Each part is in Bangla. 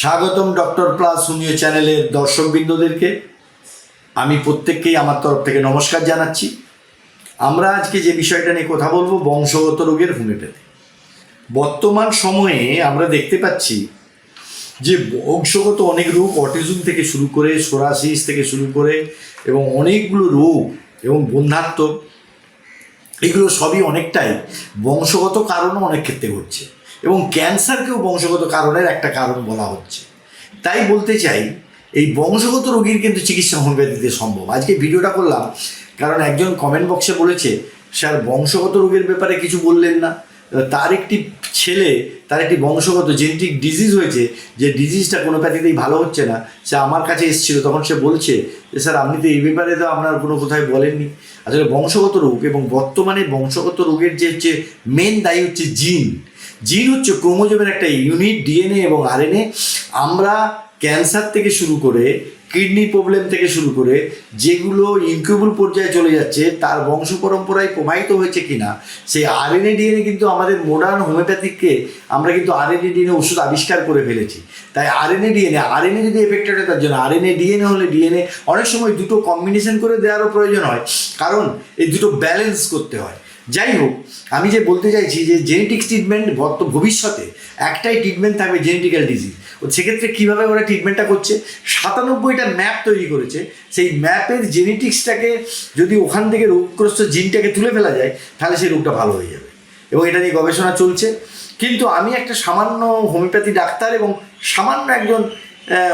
স্বাগতম ডক্টর প্লাস হোমিও চ্যানেলের দর্শকবৃন্দদেরকে। আমি প্রত্যেককেই আমার তরফ থেকে নমস্কার জানাচ্ছি। আমরা আজকে যে বিষয়টা নিয়ে কথা বলব, বংশগত রোগের হোমিওপ্যাথি বর্তমান সময়ে আমরা দেখতে পাচ্ছি যে বংশগত অনেক রোগ অটিজম থেকে শুরু করে সোরাসিস থেকে শুরু করে এবং অনেকগুলো রোগ এবং বন্ধাত্ম, এগুলো সবই অনেকটাই বংশগত কারণও অনেক ক্ষেত্রে ঘটছে। এবং ক্যান্সারকেও বংশগত কারণের একটা কারণ বলা হচ্ছে। তাই বলতে চাই, এই বংশগত রোগীর কিন্তু চিকিৎসা হোমিওপ্যাথিতে সম্ভব। আজকে ভিডিওটা করলাম, কারণ একজন কমেন্ট বক্সে বলেছে, স্যার, বংশগত রোগের ব্যাপারে কিছু বললেন না। তার একটি ছেলে, তার একটি বংশগত জেনেটিক ডিজিজ হয়েছে, যে ডিজিজটা কোনো প্যাথিতেই ভালো হচ্ছে না। সে আমার কাছে এসেছিল, তখন সে বলছে যে, স্যার, আপনি তো এই ব্যাপারে তো আপনার কোনো কোথায় বলেননি। আসলে বংশগত রোগ এবং বর্তমানে বংশগত রোগের যে হচ্ছে মেন দায়ী হচ্ছে জিন জিন হচ্ছে ক্রোমোজোমের একটা ইউনিট, ডিএনএ এবং আরএনএ। আমরা ক্যান্সার থেকে শুরু করে, কিডনি প্রবলেম থেকে শুরু করে, যেগুলো ইনকিউবল পর্যায়ে চলে যাচ্ছে, তার বংশ পরম্পরায় প্রবাহিত হয়েছে কিনা, সেই আরএনএ, ডিএনএ কিন্তু আমাদের মডার্ন হোমিওপ্যাথিককে আমরা কিন্তু আরএনএ, ডিএনএ ওষুধ আবিষ্কার করে ফেলেছি। তাই আরএনএ, ডিএনএ, আরএনএ যদি এফেক্টেড হয়, তার জন্য আরএনএ, ডিএনএ হলে ডিএনএ, অনেক সময় দুটো কম্বিনেশন করে দেওয়ারও প্রয়োজন হয়। কারণ এই দুটো ব্যালেন্স করতে হয়। যাই হোক আমি যে বলতে চাইছি যে জেনেটিক্স ট্রিটমেন্ট ভবিষ্যতে একটাই ট্রিটমেন্ট থাকবে জেনেটিক্যাল ডিজিজ সেক্ষেত্রে কীভাবে ওরা ট্রিটমেন্টটা করছে? সাতানব্বইটা ম্যাপ তৈরি করেছে। সেই ম্যাপের জেনেটিক্সটাকে যদি ওখান থেকে রোগগ্রস্ত জিনটাকে তুলে ফেলা যায়, তাহলে সেই রোগটা ভালো হয়ে যাবে। এবং এটা নিয়ে গবেষণা চলছে। কিন্তু আমি একটা সামান্য হোমিওপ্যাথি ডাক্তার এবং সামান্য একজন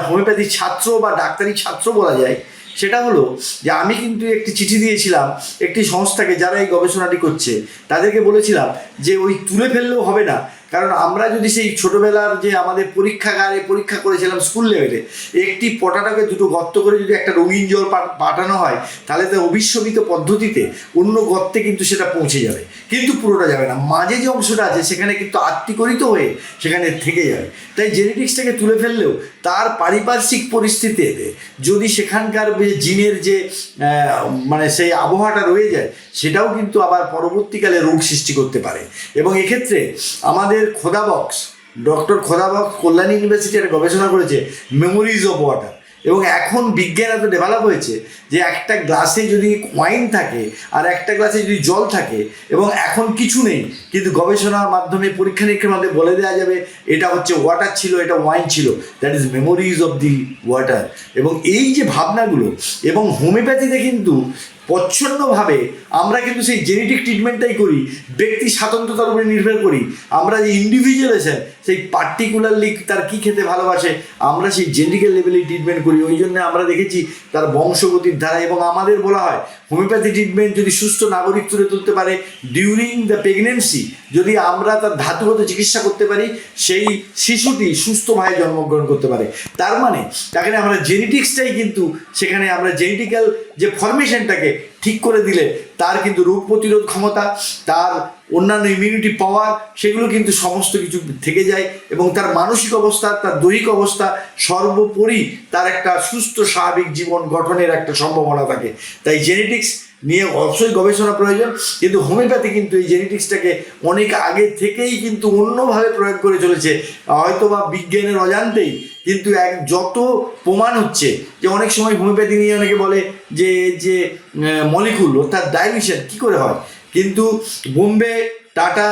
হোমিওপ্যাথি ছাত্র বা ডাক্তারি ছাত্র বলা যায় সেটা হলো যে আমি কিন্তু একটি চিঠি দিয়েছিলাম একটি সংস্থাকে যারা এই গবেষণাটি করছে, তাদেরকে বলেছিলাম যে ওই তুলে ফেললেও হবে না। কারণ আমরা যদি সেই ছোটোবেলার যে আমাদের পরীক্ষাগারে পরীক্ষা করেছিলাম স্কুল লেভেলে একটি পটাটাকে দুটো গর্ত করে যদি একটা রঙিন জল পাঠানো হয়, তাহলে তো অবিশ্বামিত পদ্ধতিতে অন্য গর্তে কিন্তু সেটা পৌঁছে যাবে। কিন্তু পুরোটা যাবে না। মাঝে যে অংশটা আছে, সেখানে কিন্তু আত্মীকরিত হয়ে সেখানে থেকে যাবে। তাই জেনেটিক্সটাকে তুলে ফেললেও তার পারিপার্শ্বিক পরিস্থিতিতে যদি সেখানকার যে জিনের যে মানে সেই আবহাওয়াটা রয়ে যায়, সেটাও কিন্তু আবার পরবর্তীকালে রোগ সৃষ্টি করতে পারে। এবং এক্ষেত্রে আমাদের খোদা বক্স, ডক্টর খোদা বক্স কল্যাণী ইউনিভার্সিটি একটা গবেষণা করেছে মেমোরিজ অফ ওয়াটার এবং এখন বিজ্ঞান এত ডেভেলপ হয়েছে যে একটা গ্লাসে যদি ওয়াইন থাকে আর একটা গ্লাসে যদি জল থাকে, এবং এখন কিছু নেই, কিন্তু গবেষণার মাধ্যমে, পরীক্ষা নিরীক্ষার মাধ্যমে বলে দেওয়া যাবে, এটা হচ্ছে ওয়াটার ছিল, এটা ওয়াইন ছিল। That is memories of the water এবং এই যে ভাবনাগুলো, এবং হোমিওপ্যাথিতে কিন্তু প্রচ্ছন্নভাবে আমরা কিন্তু সেই জেনেটিক ট্রিটমেন্টটাই করি, ব্যক্তি স্বাতন্ত্রতার উপরে নির্ভর করি। আমরা যে ইন্ডিভিজুয়ালেশন সেই পার্টিকুলারলি তার কি খেতে ভালোবাসে, আমরা সেই জেনেটিক্যাল লেভেলে ট্রিটমেন্ট করি। ওই জন্য আমরা দেখেছি তার বংশগতির ধারা এবং আমাদের বলা হয় হোমিওপ্যাথি ট্রিটমেন্ট যদি সুস্থ নাগরিক তুলে তুলতে পারে ডিউরিং দ্য প্রেগনেন্সি যদি আমরা তার ধাতুগত চিকিৎসা করতে পারি, সেই শিশুটি সুস্থভাবে জন্মগ্রহণ করতে পারে। তার মানে তাকে আমরা জেনেটিক্সটাই কিন্তু, সেখানে আমরা জেনেটিক্যাল যে ফরমেশনটাকে ঠিক করে দিলে, তার কিন্তু রোগ প্রতিরোধ ক্ষমতা, তার অন্যান্য ইমিউনিটি পাওয়ার সেগুলো কিন্তু সমস্ত কিছু থেকে যায় এবং তার মানসিক অবস্থা, তার দৈহিক অবস্থা সর্বোপরি তার একটা সুস্থ, স্বাভাবিক জীবন গঠনের একটা সম্ভাবনা থাকে। তাই জেনেটিক্স নিয়ে অবশ্যই গবেষণা প্রয়োজন, কিন্তু হোমিওপ্যাথি কিন্তু এই জেনেটিক্সটাকে অনেক আগে থেকেই কিন্তু অন্যভাবে প্রয়োগ করে চলেছে। হয়তো বা বিজ্ঞানের অজান্তেই, কিন্তু এক যত প্রমাণ হচ্ছে যে অনেক সময় হোমিওপ্যাথি নিয়ে অনেকে বলে যে যে মলিকুল অর্থাৎ ডাইভিশন কী করে হয়? কিন্তু বোম্বে, টাটা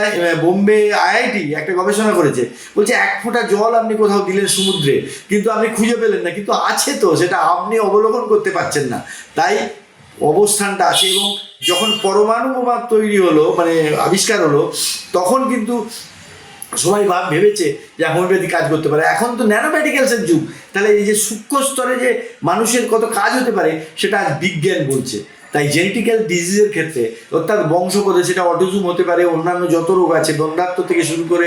বোম্বে আইআইটি একটা গবেষণা করেছে। বলছে, এক ফোঁটা জল আপনি কোথাও দিলেন সমুদ্রে, কিন্তু আপনি খুঁজে পেলেন না, কিন্তু আছে তো, সেটা আপনি অবলোকন করতে পারছেন না। তাই অবস্থানটা আছে এবং যখন পরমাণু বোমা তৈরি হলো মানে আবিষ্কার হলো, তখন কিন্তু সবাই ভাব ভেবেছে যে হোমিওপ্যাথি কাজ করতে পারে। এখন তো ন্যানো মেডিকেলসের যুগ। তাহলে এই যে সূক্ষ্ম স্তরে যে মানুষের কত কাজ হতে পারে, সেটা আজ বিজ্ঞান বলছে। তাই জেনেটিক্যাল ডিজিজের ক্ষেত্রে অর্থাৎ বংশগত সেটা অটিজম হতে পারে, অন্যান্য যত রোগ আছে দণ্ডাত্ম থেকে শুরু করে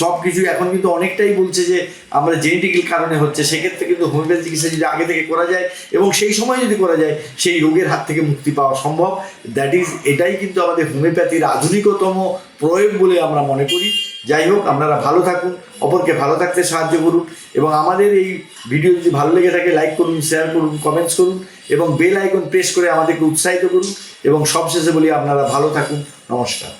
সব কিছু এখন কিন্তু অনেকটাই বলছে যে আমরা জেনেটিক্যাল কারণে হচ্ছে, সেক্ষেত্রে কিন্তু হোমিওপ্যাথি চিকিৎসা যদি আগে থেকে করা যায় এবং সেই সময় যদি করা যায়, সেই রোগের হাত থেকে মুক্তি পাওয়া সম্ভব। দ্যাট ইজ এটাই কিন্তু আমাদের হোমিওপ্যাথির আধুনিকতম প্রয়োগ বলে আমরা মনে করি। যাই হোক, আপনারা ভালো থাকুন, অপরকে ভালো থাকতে সাহায্য করুন এবং আমাদের এই ভিডিও যদি ভালো লেগে থাকে লাইক করুন শেয়ার করুন কমেন্টস করুন এবং বেল আইকন প্রেস করে আমাদেরকে উৎসাহিত করুন এবং সবশেষে বলি আপনারা ভালো থাকুন। নমস্কার।